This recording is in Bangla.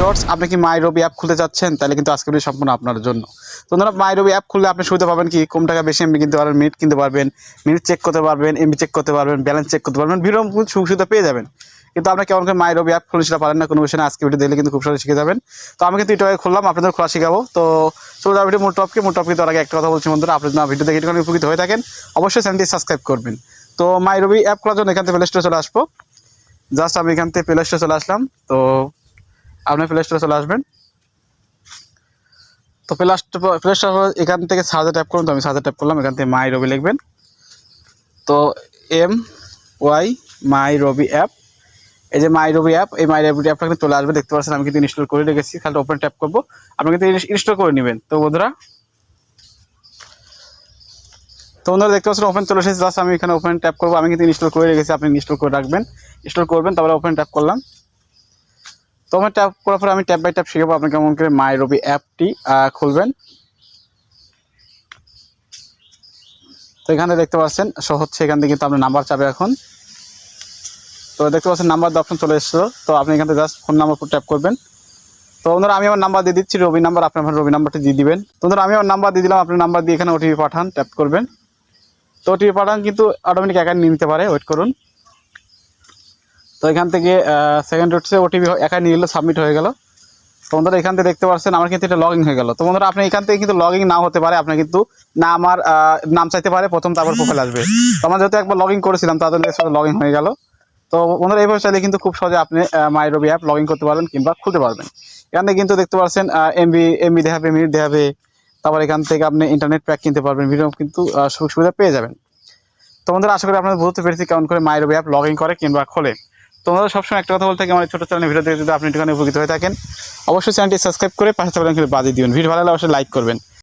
ভিউয়ার্স, আপনি কি মাই রবি অ্যাপ খুলতে চাচ্ছেন? তাহলে কিন্তু আজকে ভিডিও সম্পূর্ণ আপনার জন্য। তো ধরুন মাই রবি অ্যাপ খুললে আপনি সুবিধা পাবেন কি? কম টাকা বেশি এমবি কিনতে পারবেন মিনিট কিনতে পারবেন মিনিট চেক করতে পারবেন এমবি চেক করতে পারবেন ব্যালেন্স চেক করতে পারবেন ভিডিও সুযোগ সুবিধা পেয়ে যাবেন। কিন্তু আপনি কেমন করে মাই রবি অ্যাপ খুলে সেটা পারেন না, কোনো বিষয় আজকে ভিডিও দেখলে কিন্তু খুব সহজে শিখে যাবেন। তো আমি কিন্তু এটা খুললাম, আপনাদের খোলা শিখাবো। তো চলে যাবে ভিডিও মোট টপকে মোট টপকে তার আগে একটা কথা বলছি বন্ধুরা, আপনি যদি ভিডিও দেখে একটুখানি উপকৃত হয়ে থাকেন, অবশ্যই চ্যানেলটি সাবস্ক্রাইব করবেন। তো মাই রবি অ্যাপ খোলার জন্য এখান থেকে প্লে স্টোরে চলে আসব। জাস্ট আমি এখান থেকে প্লে স্টোরে চলে আসলাম। তো আপনি প্লে স্টোরে চলে আসবেন। তো প্লে প্লে স্টোর এখান থেকে সার্জে ট্যাপ করুন, তো আমি সার্জে ট্যাপ করলাম, এখান থেকে মাই রবি লিখবেন। তো M Y my Robi app এই যে মাই রবি অ্যাপ এই মাই রবি অ্যাপটা কিন্তু চলে আসবে, দেখতে পাচ্ছেন, আমি কিন্তু ইনস্টল করে রেখেছি, খালি ওপেন ট্যাপ করব। আপনি কিন্তু ইনস্টল করে নেবেন। তো বন্ধুরা তো বন্ধুরা দেখতে পাচ্ছেন ওপেন চলে এসেছে আমি এখানে ওপেন ট্যাপ করব, আমি কিন্তু ইনস্টল করে রেখেছি, আপনি ইনস্টল করে রাখবেন। ইনস্টল করবেন, তারপরে ওপেন ট্যাপ করলাম। তো ওপেন ট্যাপ করার পরে আমি ট্যাপ বাই ট্যাপ শিখাবো আপনি কেমন করে মাই রবি অ্যাপটি খুলবেন। তো এখানে দেখতে পাচ্ছেন শো হচ্ছে এখান থেকে কিন্তু আপনার নাম্বার চাবে এখন। তো দেখতে পাচ্ছেন নাম্বার অপশন চলে এসেছিল। তো আপনি এখান থেকে জাস্ট ফোন নাম্বার ট্যাপ করবেন। তো ওনারা আমি আমার নাম্বার দিয়ে দিচ্ছি, রবি নাম্বার আপনি আমার রবি নাম্বারটি দিয়ে দিবেন। তো ওনারা আমি আমার নাম্বার দিয়ে দিলাম আপনার নাম্বার দিয়ে এখানে ওটিপি পাঠান ট্যাপ করবেন। তো ওটিপি পাঠান কিন্তু অটোমেটিক অ্যাকাউন্ট নিয়ে নিতে পারে ওয়েট করুন। তো এখান থেকে সেকেন্ড হচ্ছে ওটিপি একাই নিয়ে নিল সাবমিট হয়ে গেল। তো বন্ধুরা, এখান থেকে দেখতে পাচ্ছেন, আমার কিন্তু এটা লগ ইন হয়ে গেল। তো বন্ধুরা, আপনি এখান থেকে কিন্তু লগ ইন নাও হতে পারে, আপনার কিন্তু না আমার নাম চাইতে পারে, প্রথম তারপর প্রোফাইল আসবে। তো আমরা যেহেতু একবার লগ ইন করেছিলাম তাদের সাথে লগ ইন হয়ে গেল। তো বন্ধুরা, এইভাবে চাইলে কিন্তু খুব সহজে আপনি my Robi app log in করতে পারবেন কিংবা খুলতে পারবেন। এখানে কিন্তু দেখতে পাচ্ছেন এমবি এমবি দেখাবে মিনিট দেখাবে। তারপর এখান থেকে আপনি ইন্টারনেট প্যাক কিনতে পারবেন ভিডিও কিন্তু সুযোগ সুবিধা পেয়ে যাবেন। তো বন্ধুরা, আশা করি আপনাদের বুঝতে পেরেছি কেমন করে my Robi app log in করে কিংবা খোলে। তোমরা সবসময় একটা কথা বলতে থাকি আমার ছোটো চ্যানেল ভিডিও দেখে যদি আপনি একটুখানি উপকৃত হয়ে থাকেন, অবশ্যই চ্যানেলটি সাবস্ক্রাইব করে পাশে থাকবেন বাজিয়ে দিবেন। ভিডিও ভালো লাগলে অবশ্যই লাইক করবেন।